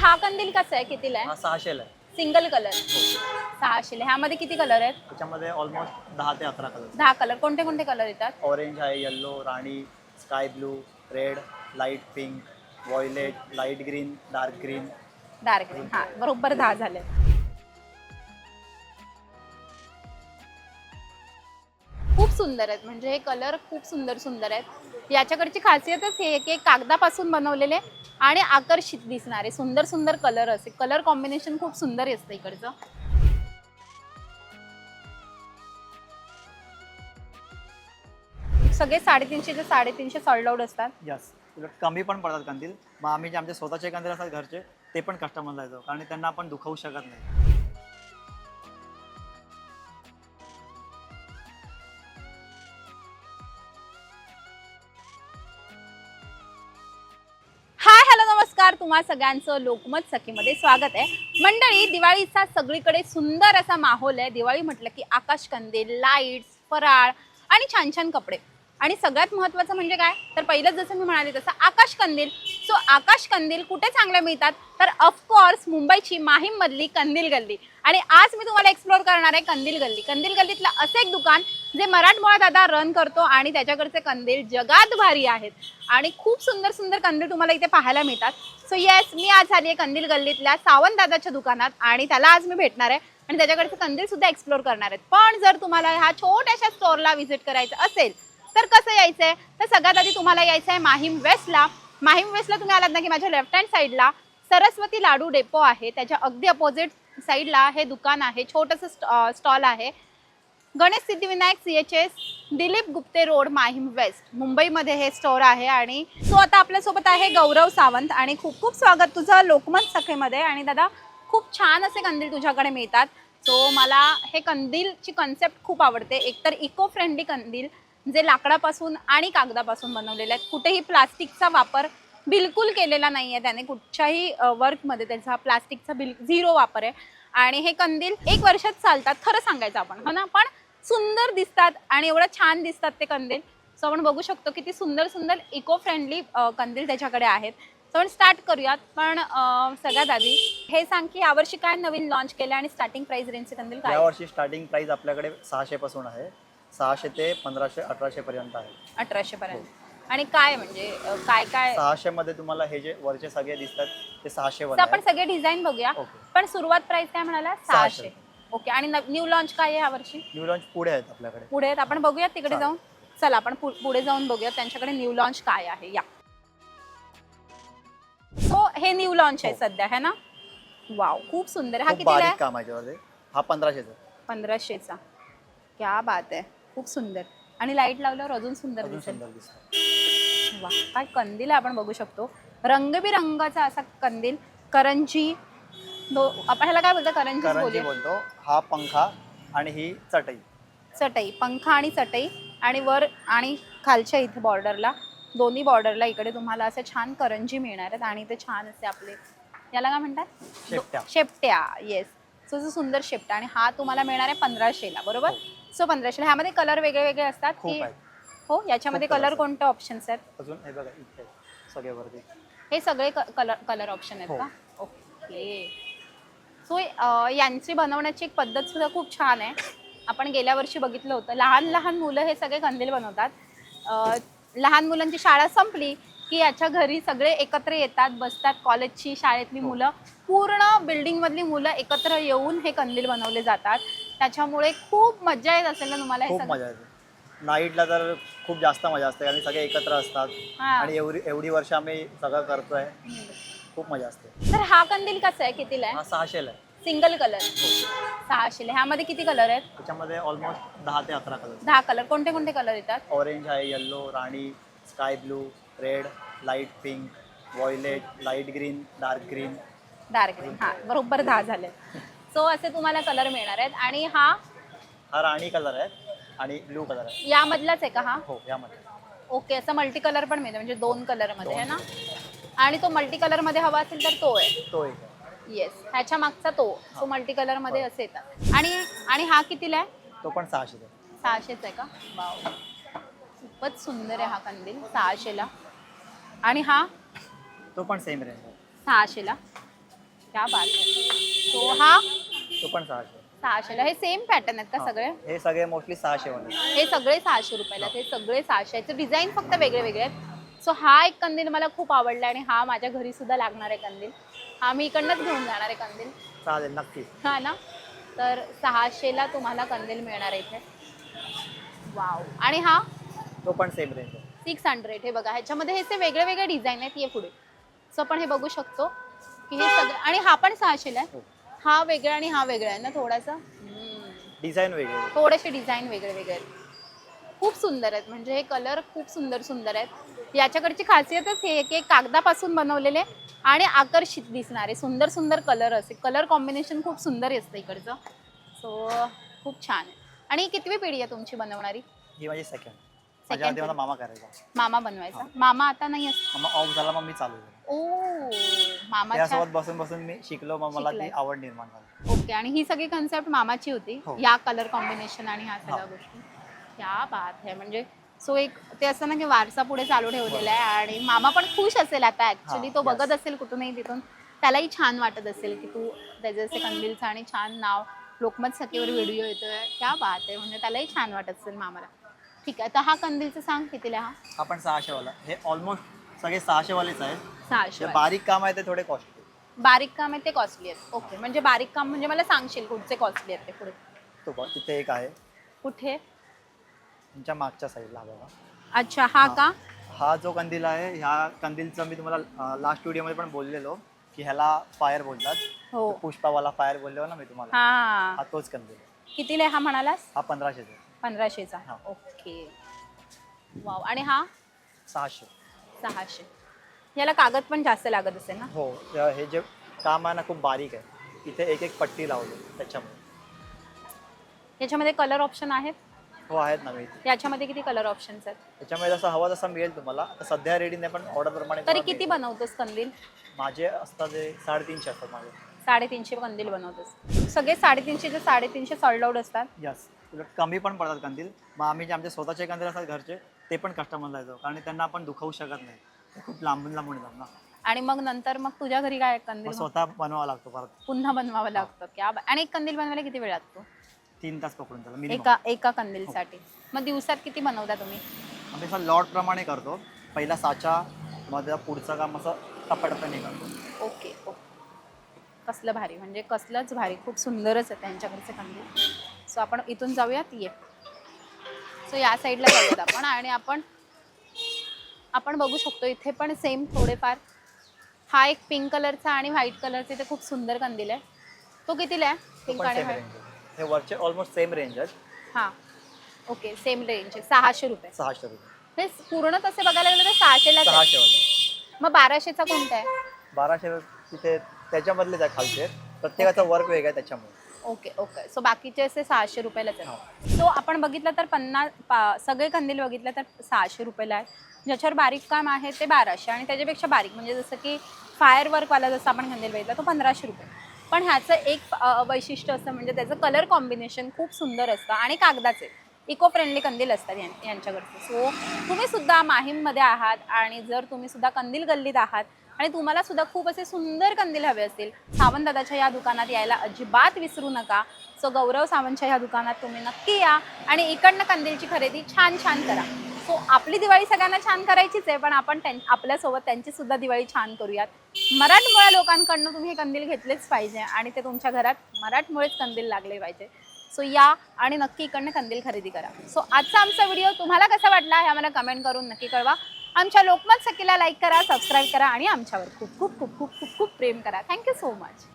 हा कंदील कसा आहे? कितीला आहे? हा सहाशेला आहे. Single colour. सहाशेला. ह्यामध्ये किती कलर आहेत? त्याच्यामध्ये ऑलमोस्ट दहा ते अकरा कलर दहा कलर कोणते कोणते कलर येतात? ऑरेंज आहे येल्लो राणी sky blue red light pink violet light green dark green dark green हा बरोबर दहा झाले खूप सुंदर आहेत. म्हणजे हे कलर खूप सुंदर सुंदर आहेत. याच्याकडची खासियतच हे की कागदापासून बनवलेले आणि आकर्षित दिसणारे सुंदर सुंदर कलर असे. कलर कॉम्बिनेशन खूप सुंदर असतं इकडचं. सगळे साडेतीनशे ते साडेतीनशे सॉल्ड आउट असतात. यस उलट कमी पण पडतात कंदील. मग आम्ही जे आमचे स्वतःचे कंदील असतात घरचे ते पण कस्टमरला देतो. कारण त्यांना आपण दुखवू शकत नाही. नमस्कार तुम्हा सगळ्यांचं लोकमत सखीमध्ये स्वागत आहे. मंडळी दिवाळीचा सगळीकडे सुंदर असा माहोल आहे. दिवाळी म्हटलं की आकाश कंदील लाईट्स फराळ आणि छान छान कपडे. आणि सगळ्यात महत्त्वाचं म्हणजे काय? तर पहिलं जसं मी म्हणाले तसं आकाश कंदील सो आकाश कंदील कुठे चांगले मिळतात? तर ऑफकोर्स मुंबईची माहीममधली कंदील गल्ली. आणि आज मी तुम्हाला एक्सप्लोर करणार आहे कंदील गल्ली. कंदील गल्लीतलं असं एक दुकान जे मराठमोळा दादा रन करतो आणि त्याच्याकडचे कंदील जगात भारी आहेत. आणि खूप सुंदर सुंदर कंदील तुम्हाला इथे पाहायला मिळतात. सो येस मी आज आली आहे कंदील गल्लीतल्या सावंत दादाच्या दुकानात आणि त्याला आज मी भेटणार आहे. आणि त्याच्याकडचे कंदील सुद्धा एक्सप्लोर करणार आहेत. पण जर तुम्हाला ह्या छोट्याशा स्टोअरला व्हिजिट करायचं असेल तर कसं यायचं आहे तर सगळ्यात आधी तुम्हाला यायचं आहे माहीम वेस्टला. माहीम वेस्टला तुम्ही आलात ना की माझ्या लेफ्ट हँड साईडला सरस्वती लाडू डेपो आहे. त्याच्या अगदी अपोजिट साईडला हे दुकान आहे छोटंसं स्टॉल आहे. Ganesh Siddhivinayak C H S Dilip Gupte road Mahim west. मुंबईमध्ये हे स्टोअर आहे आणि सो आता आपल्यासोबत आहे गौरव सावंत आणि खूप खूप स्वागत तुझं लोकमत सखेमध्ये. आणि दादा खूप छान असे कंदील तुझ्याकडे मिळतात. सो मला हे कंदीलची कन्सेप्ट खूप आवडते. एकतर इको फ्रेंडली कंदील जे लाकडापासून आणि कागदापासून बनवलेले आहेत. कुठेही प्लास्टिकचा वापर बिलकुल केलेला नाही आहे त्याने. कुठच्याही वर्कमध्ये त्याचा प्लास्टिकचा बिल झिरो वापर आहे. आणि हे कंदील एक वर्षात चालतात खरं सांगायचं आपण. हो ना? पण सुंदर दिसतात आणि एवढं छान दिसतात ते कंदील. सो आपण बघू शकतो किती सुंदर सुंदर इको फ्रेंडली कंदील त्याच्याकडे आहेत. सो आपण स्टार्ट करूयात. पण सगळ्यात आधी हे सांग की यावर्षी काय नवीन लॉन्च केलं आणि स्टार्टिंग प्राइस रेंजचे कंदील काय यावर्षी स्टार्टिंग प्राइस आपल्याकडे सहाशे पासून आहे. सहाशे ते पंधराशे अठराशे पर्यंत आहे. अठराशे पर्यंत. आणि काय म्हणजे अं, काय काय? सहाशे मध्ये तुम्हाला हे जे वरचे सगळे दिसतात ते सहाशे वर तर आपण सगळे डिझाइन बघूया. ओके. पण सुरुवात प्राइस काय म्हणाला? सहाशे. सहाशे. ओके आणि न्यू लॉन्च काय आहे यावर्षी? न्यू लॉन्च पुढे आहेत आपल्याकडे. पुढे आहेत. आपण बघूया तिकडे चालेल. जाऊन. चला आपण पु- पुढे जाऊन बघूया त्यांच्याकडे न्यू लॉन्च काय आहे. या. सो हे न्यू लॉन्च आहे हो. सध्या है ना? वाव खूप सुंदर. हा खूप कितीला बारीक आहे? काम आहे हा पंधराशेचा पंधराशेचा. क्या बात आहे. खूप सुंदर. आणि लाइट लावल्यावर अजून सुंदर अजून दिसेल. सुंदर दिसतो. वा काय कंदील आपण बघू शकतो. रंगबिरंगाचा असा कंदील करंजी आपण ह्याला काय बोलतो? करंजी करंजी बोलूया. बोलतो. हा पंखा आणि ही चटई. चटई पंखा आणि चटई आणि वर आणि खालच्या इथे बॉर्डरला दोन्ही बॉर्डरला इकडे तुम्हाला असे छान करंजी मिळणार आहेत आणि ते छान असे आपले याला काय म्हणतात? शेपट्या. शेपट्या येस सो जो सुंदर शेपटा आणि हा तुम्हाला मिळणार आहे पंधराशेला बरोबर? सो पंधराशेला. ह्यामध्ये कलर वेगळे वेगळे असतात खूप की आहेत. हो याच्यामध्ये खूप कलर. कोणते ऑप्शन्स आहेत? अजून हे बघा इथे सगळे वरती हे सगळे कलर कलर ऑप्शन आहेत हो. का? ओके. सो यांची बनवण्याची एक पद्धत सुद्धा खूप छान आहे. आपण गेल्या वर्षी बघितलं होतं. लहान लहान मुलं हे सगळे कंदील बनवतात. अ, लहान मुलांची शाळा संपली की याच्या घरी सगळे एकत्र येतात बसतात. कॉलेजची शाळेतली हो. मुलं पूर्ण बिल्डिंगमधली मुलं एकत्र येऊन हे कंदील बनवले जातात. त्याच्यामुळे खूप मजा येत असेल ना तुम्हाला हे खूप सगळं? मजा येते. नाईटला तर खूप जास्त मजा असते आणि सगळे एकत्र असतात. हा. आणि एवढी एवढी वर्ष आम्ही सगळं करतोय. खूप मजा असते. तर हा कंदील कसा आहे? कितीला आहे? हा सहाशेला आहे. Single colour. हो. सहाशेला. ह्यामध्ये किती कलर आहेत? त्याच्यामध्ये ऑलमोस्ट दहा ते अकरा कलर दहा कलर. कोणते कोणते कलर येतात? ऑरेंज आहे येल्लो राणी sky blue red light pink violet light green dark green dark green हा बरोबर दहा झाले सो असे तुम्हाला कलर मिळणार आहेत. आणि हा? हा राणी कलर आहे. आणि ब्लू कलर आहे. यामधलाच आहे का हा? हो यामध्ये ओके असं मल्टी कलर पण मिळतं म्हणजे दोन कलरमध्ये आहे ना? आणि तो मल्टी कलरमध्ये हवा असेल तर तो आहे. तो एक आहे. येस ह्याच्या मागचा तो तो मल्टी कलरमध्ये असे येतात आणि आणि हा कितीला आहे? तो पण सहाशेचा आहे. सहाशेच आहे का? वाव खूपच सुंदर आहे हा कंदील सहाशेला. आणि हा? तो पण सेम रेंज आहे. सहाशेला. क्या बात आहे. सो हा? तो पण सहाशे. सहाशेला. हे सेम पॅटर्न आहेत का. सगळे? हे सगळे मोस्टली सहाशे मध्ये. हे सगळे सहाशे रुपयाला हे सगळे सहाशे आहेत. डिझाईन फक्त वेगळे वेगळे आहेत. सो हा एक कंदील मला खूप आवडला आणि हा माझ्या घरी सुद्धा लागणार आहे कंदील. हा मी इकडनंच घेऊन जाणार आहे कंदील. चालेल नक्की. हा ना? तर सहाशेला तुम्हाला कंदील मिळणार आहे इथे. वाव आणि हा? तो पण सेम रेंज सिक्स हंड्रेड हे बघा ह्याच्यामध्ये हे वेगळे वेगळे डिझाईन आहेत ये पुढे. सो आपण हे बघू शकतो की हे सगळं आणि हा पण सहाशेला आहे. हो. हा वेगळा आणि हा वेगळा आहे ना थोडासा. डिझाईन वेगळे थोडेसे डिझाईन वेगळे वेगळे आहेत. खूप सुंदर आहेत. म्हणजे हे कलर खूप सुंदर सुंदर आहेत. याच्याकडची खासियतच हे की कागदापासून बनवलेले आणि आकर्षित दिसणारे सुंदर सुंदर कलर असे. कलर कॉम्बिनेशन खूप सुंदर असतं इकडचं. सो खूप छान आहे. आणि कितवी पिढी आहे तुमची बनवणारी? ही माझी सेकंड आधी मला मामा करायचा. मामा बनवायचा. मामा आता नाही असतो ऑफ झाला मग मी चालू ओ मामाच्या त्यासोबत बसून बसून मी शिकलो मग मला ती शिकलाय. आवड निर्माण झाली. ओके आणि ही सगळी कन्सेप्ट मामाची होती? हो. या कलर कॉम्बिनेशन आणि ह्या सगळ्या हा. गोष्टी? क्या बात आहे म्हणजे सो एक ते असं ना की वारसा पुढे चालू ठेवलेला आहे आणि मामा पण खुश असेल आता ऍक्च्युली तो yes. बघत असेल कुठूनही तिथून. त्यालाही छान वाटत असेल की तू त्याचे असे कंदीलचं आणि छान नाव लोकमत सखीवर व्हिडिओ येतोय. क्या बात आहे म्हणजे त्यालाही छान वाटत असेल मामाला. ठीक आहे. तर हा कंदीलचं सांग कितीला हा? हा पण सहाशे वाला हे ऑलमोस्ट सगळे सहाशे वालेच आहेत. सहाशे जे वाला. बारीक काम आहे ते थोडे कॉस्टली बारीक काम आहे ते कॉस्टली आहेत. ओके म्हणजे बारीक काम म्हणजे मला सांगशील कुठचे कॉस्टली आहेत ते पुढे. तो बघ तिथे एक आहे. कुठे? तुमच्या मागच्या साईडला बघा. अच्छा हा हा. का? हा जो कंदील आहे ह्या कंदीलचं मी तुम्हाला लास्ट व्हिडिओमध्ये पण बोललेलो की ह्याला फायर बोलतात. हो. पुष्पावाला फायर बोललो ना मी तुम्हाला. हा. हा तोच कंदील आहे. कितीला आहे हा म्हणालास? हा पंधराशेचा आहे. पंधराशेचा. हा. ओके. वाव. आणि हा? सहाशे. सहाशे. याला कागद पण जास्त लागत असेल ना? हो. त्या- हे जे काम आहे ना खूप बारीक आहे. इथे एक एक पट्टी लावली त्याच्यामुळे याच्यामध्ये कलर ऑप्शन आहेत? हो आहेत ना मी इथे. याच्यामध्ये किती कलर ऑप्शन्स आहेत? त्याच्यामुळे जसं हवा तसा मिळेल तुम्हाला आता सध्या रेडी नाही पण ऑर्डर प्रमाणे तरी किती मिळेल. बनवतोस कंदील? माझे असतात ते साडेतीनशे असतात माझे. साडेतीनशे कंदील बनवतोस. सगळे साडेतीनशेचे साडेतीनशे सॉल्ड आउट असतात? यस उलट कमी पण पडतात कंदील. मग आम्ही जे आमचे स्वतःचे कंदील असतात घरचे ते पण कस्टमरला देतो. कारण त्यांना आपण दुखवू शकत नाही. ते खूप लांबून लांबून येतात ना. आणि मग नंतर मग तुझ्या घरी काय मग कंदील स्वतः बनवावा लागतो परत. पुन्हा बनवावं लागतं क्या बा- आणि एक कंदील बनवायला किती वेळ लागतो? तीन तास पकडून त्याला मिनिमम एका एका कंदीलसाठी. मग दिवसात किती बनवता तुम्ही? आम्ही असं लॉट प्रमाणे करतो. पहिला साचा मध्ये पुढचं काम असं टप्प्याटप्प्याने करतो. Okay okay. कसलं भारी. म्हणजे कसलंच भारी. खूप सुंदरच आहे त्यांच्याकडचे कंदील. सो आपण इथून जाऊयात ये. सो या साईडला जाऊयात आपण आणि आपण आपण बघू शकतो इथे पण सेम थोडेफार. हा एक पिंक कलरचा आणि व्हाईट कलरचा इथे खूप सुंदर कंदील आहे. तो कितीला आहे? पिंक आणि व्हाईट हे वरचे ऑलमोस्ट सेम रेंज आहेत. हां. ओके सेम रेंज आहे. सहाशे रुपये. सहाशे रुपये. हे पूर्ण तसे बघायला गेलं तर सहाशेलाच आहे. सहाशे मग बाराशेचा कोणता आहे? बाराशे तिथे त्याच्यामधलेच आहे खालचे. प्रत्येकाचा वर्क वेगळा आहे त्याच्यामुळे. Okay okay. सो बाकीचे असे सहाशे रुपयालाच. आहेत. सो आपण बघितलं तर पन्नास पा सगळे कंदील बघितलं तर सहाशे रुपयाला आहे ज्याच्यावर बारीक काम आहे ते बाराशे आणि त्याच्यापेक्षा बारीक. म्हणजे जसं की फायर वर्कवाला जसं आपण कंदील बघितला तो पंधराशे रुपये. पण ह्याचं एक अ, वैशिष्ट्य असं म्हणजे त्याचं कलर कॉम्बिनेशन खूप सुंदर असतं आणि कागदाचे इको फ्रेंडली कंदील असतात यां- यांच्याकडचे सो तुम्ही सुद्धा माहीममध्ये आहात आणि जर तुम्ही सुद्धा कंदील गल्लीत आहात आणि तुम्हाला सुद्धा खूप असे सुंदर कंदील हवे असतील. सावंत दादाच्या या दुकानात यायला अजिबात विसरू नका. सो गौरव सावंतच्या ह्या दुकानात तुम्ही नक्की या आणि इकडनं कंदीलची खरेदी छान छान करा. सो आपली दिवाळी सगळ्यांना छान करायचीच आहे पण आपण त्यां आपल्यासोबत त्यांची सुद्धा दिवाळी छान करूयात. मराठमोळ्या लोकांकडनं तुम्ही हे कंदील घेतलेच पाहिजे आणि ते तुमच्या घरात मराठमोळेच कंदील लागले पाहिजे. सो या आणि नक्की इकडनं कंदील खरेदी करा. सो आजचा आमचा व्हिडिओ तुम्हाला कसा वाटला हे आम्हाला कमेंट करून नक्की कळवा. आमच्या लोकमत सखीला लाईक करा सबस्क्राईब करा आणि आमच्यावर खूप खूप खूप खूप खूप खूप प्रेम करा. Thank you so much